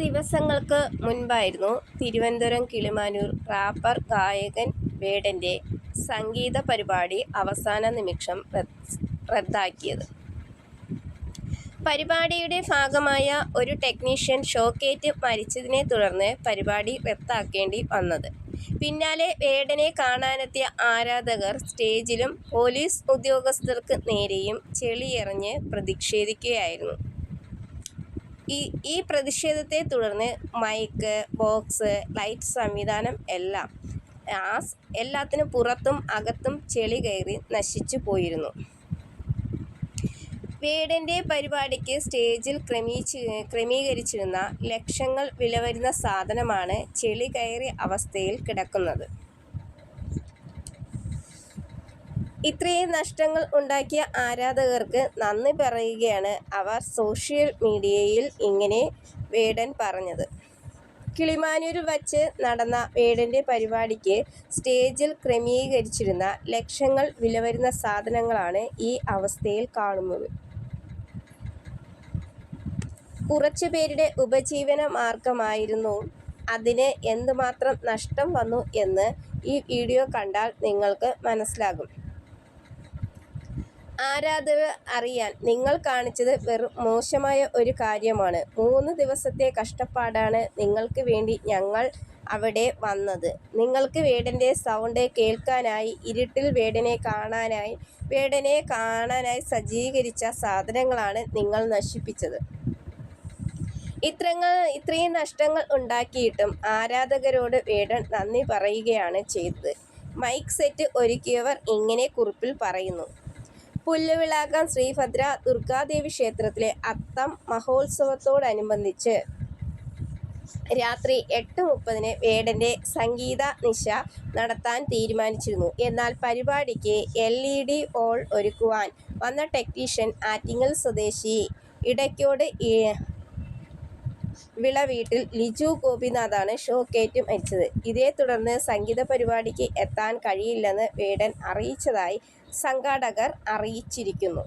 ദിവസങ്ങൾക്ക് മുൻപായിരുന്നു തിരുവനന്തപുരം കിളിമാനൂർ റാപ്പർ ഗായകൻ വേടന്റെ സംഗീത പരിപാടി അവസാന നിമിഷം റദ്ദ് റദ്ദാക്കിയത്. പരിപാടിയുടെ ഭാഗമായ ഒരു ടെക്നീഷ്യൻ ഷോക്കേറ്റ് മരിച്ചതിനെ തുടർന്ന് പരിപാടി റദ്ദാക്കേണ്ടി വന്നത്. പിന്നാലെ വേടനെ കാണാനെത്തിയ ആരാധകർ സ്റ്റേജിലും പോലീസ് ഉദ്യോഗസ്ഥർക്ക് നേരെയും ചെളിയെറിഞ്ഞ് പ്രതിഷേധിക്കുകയായിരുന്നു. ഈ ഈ പ്രതിഷേധത്തെ തുടർന്ന് മൈക്ക് ബോക്സ് ലൈറ്റ് സംവിധാനം എല്ലാം ആ എല്ലാത്തിനും പുറത്തും അകത്തും ചെളി കയറി നശിച്ചു പോയിരുന്നു. വേടന്റെ പരിപാടിക്ക് സ്റ്റേജിൽ ക്രമീച്ച് ക്രമീകരിച്ചിരുന്ന ലക്ഷങ്ങൾ വില വരുന്ന സാധനമാണ് ചെളി കയറിയ അവസ്ഥയിൽ കിടക്കുന്നത്. ഇത്രയും നഷ്ടങ്ങൾ ഉണ്ടാക്കിയ ആരാധകർക്ക് നന്ദി പറയുകയാണ് അവർ സോഷ്യൽ മീഡിയയിൽ ഇങ്ങനെ വേടൻ പറഞ്ഞത്. കിളിമാനൂരിൽ വച്ച് നടന്ന വേടന്റെ പരിപാടിക്ക് സ്റ്റേജിൽ ക്രമീകരിച്ചിരുന്ന ലക്ഷങ്ങൾ വിലവരുന്ന സാധനങ്ങളാണ് ഈ അവസ്ഥയിൽ കാണുന്നത്. കുറച്ചു പേരുടെ ഉപജീവന മാർഗമായിരുന്നു. അതിന് എന്തുമാത്രം നഷ്ടം വന്നു എന്ന് ഈ വീഡിയോ കണ്ടാൽ നിങ്ങൾക്ക് മനസ്സിലാകും. ആരാധകർ അറിയാൻ നിങ്ങൾ കാണിച്ചത് വെറും മോശമായ ഒരു കാര്യമാണ്. മൂന്ന് ദിവസത്തെ കഷ്ടപ്പാടാണ് നിങ്ങൾക്ക് വേണ്ടി ഞങ്ങൾ അവിടെ വന്നത്. നിങ്ങൾക്ക് വേടന്റെ സൗണ്ട് കേൾക്കാനായി ഇരുട്ടിൽ വേടനെ കാണാനായി വേടനെ കാണാനായി സജ്ജീകരിച്ച സാധനങ്ങളാണ് നിങ്ങൾ നശിപ്പിച്ചത്. ഇത്രങ്ങൾ ഇത്രയും നഷ്ടങ്ങൾ ഉണ്ടാക്കിയിട്ടും ആരാധകരോട് വേടൻ നന്ദി പറയുകയാണ് ചെയ്തത്. മൈക്ക് സെറ്റ് ഒരുക്കിയവർ ഇങ്ങനെ കുറിപ്പിൽ പറയുന്നു. പുല്ലുവിളാകം ശ്രീഭദ്ര ദുർഗാദേവി ക്ഷേത്രത്തിലെ അത്തം മഹോത്സവത്തോടനുബന്ധിച്ച് രാത്രി എട്ട് മുപ്പതിന് വേടന്റെ സംഗീത നിശ നടത്താൻ തീരുമാനിച്ചിരുന്നു. എന്നാൽ പരിപാടിക്ക് എൽ ഇ ഡി ഓൾ ഒരുക്കുവാൻ വന്ന ടെക്നീഷ്യൻ ആറ്റിങ്ങൽ സ്വദേശി ഇടയ്ക്കോട് വിള വീട്ടിൽ ലിജു ഗോപിനാഥാണ് ഷോക്കേറ്റ് മരിച്ചത് ഇതേ തുടർന്ന് സംഗീത പരിപാടിക്ക് എത്താൻ കഴിയില്ലെന്ന് വേടൻ അറിയിച്ചതായി സംഘാടകർ അറിയിച്ചിരിക്കുന്നു.